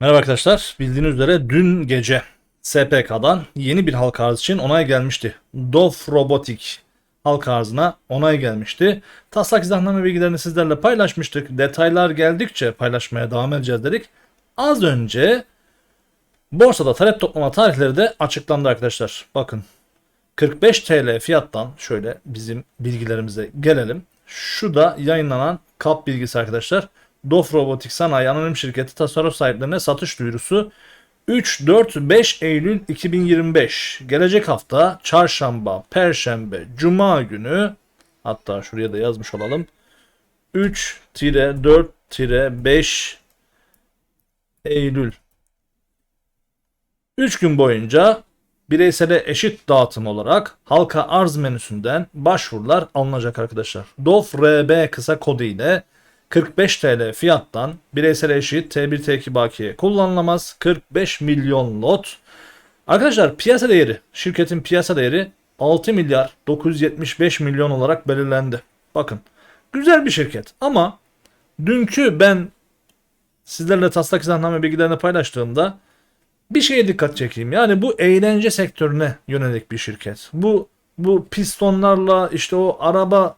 Merhaba arkadaşlar. Bildiğiniz üzere dün gece SPK'dan yeni bir halka arz için onay gelmişti. Dof Robotic halka arzına onay gelmişti. Taslak izahname bilgilerini sizlerle paylaşmıştık. Detaylar geldikçe paylaşmaya devam edeceğiz dedik. Az önce borsada talep toplama tarihleri de açıklandı arkadaşlar. Bakın 45 TL fiyattan şöyle bizim bilgilerimize gelelim. Şu da yayınlanan kap bilgisi arkadaşlar. Dof Robotik Sanayi Anonim Şirketi tasarruf sahiplerine satış duyurusu. 3-4-5 Eylül 2025 gelecek hafta çarşamba, perşembe, cuma günü hatta şuraya da yazmış olalım. 3-4-5 Eylül. 3 gün boyunca bireysele eşit dağıtım olarak halka arz menüsünden başvurular alınacak arkadaşlar. DOF RB kısa kodu ile 45 TL fiyattan bireysel eşit T1 T2 bakiye kullanılamaz. 45 milyon lot. Arkadaşlar piyasa değeri, şirketin piyasa değeri 6 milyar 975 milyon olarak belirlendi. Bakın güzel bir şirket ama dünkü ben sizlerle taslak izahname bilgilerini paylaştığımda bir şeye dikkat çekeyim. Yani bu eğlence sektörüne yönelik bir şirket. Bu bu pistonlarla işte o araba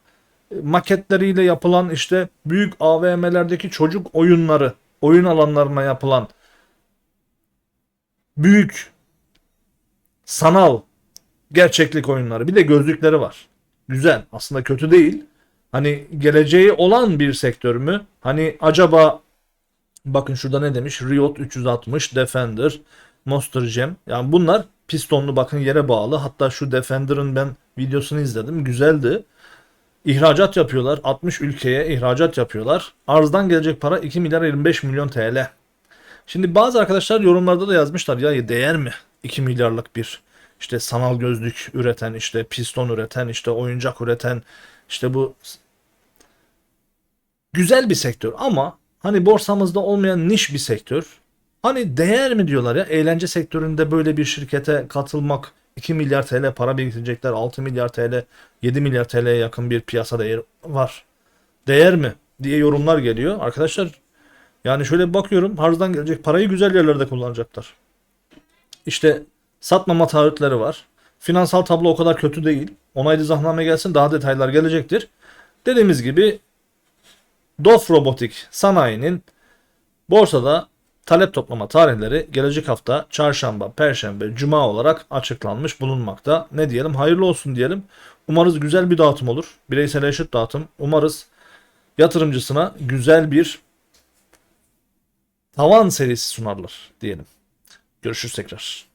maketleriyle yapılan işte büyük AVM'lerdeki çocuk oyunları, oyun alanlarına yapılan büyük sanal gerçeklik oyunları. Bir de gözlükleri var. Güzel. Aslında kötü değil. Hani geleceği olan bir sektör mü? Hani acaba bakın şurada ne demiş? Riot 360, Defender, Monster Jam. Yani bunlar pistonlu bakın yere bağlı. Hatta şu Defender'ın ben videosunu izledim. Güzeldi. İhracat yapıyorlar. 60 ülkeye ihracat yapıyorlar. Arzdan gelecek para 2 milyar 25 milyon TL. Şimdi bazı arkadaşlar yorumlarda da yazmışlar ya değer mi 2 milyarlık bir işte sanal gözlük üreten, işte piston üreten, işte oyuncak üreten, işte bu güzel bir sektör ama hani borsamızda olmayan niş bir sektör. Hani değer mi diyorlar ya eğlence sektöründe böyle bir şirkete katılmak 2 milyar TL para biriktirecekler. 6 milyar TL, 7 milyar TL'ye yakın bir piyasa değeri var. Değer mi diye yorumlar geliyor. Arkadaşlar yani şöyle bakıyorum harzdan gelecek parayı güzel yerlerde kullanacaklar. İşte satmama taahhütleri var. Finansal tablo o kadar kötü değil. Onaylı zahname gelsin daha detaylar gelecektir. Dediğimiz gibi Dof Robotik sanayinin borsada talep toplama tarihleri gelecek hafta çarşamba, perşembe, cuma olarak açıklanmış bulunmakta. Ne diyelim? Hayırlı olsun diyelim. Umarız güzel bir dağıtım olur. Bireysel eşit dağıtım. Umarız yatırımcısına güzel bir tavan serisi sunarlar diyelim. Görüşürüz tekrar.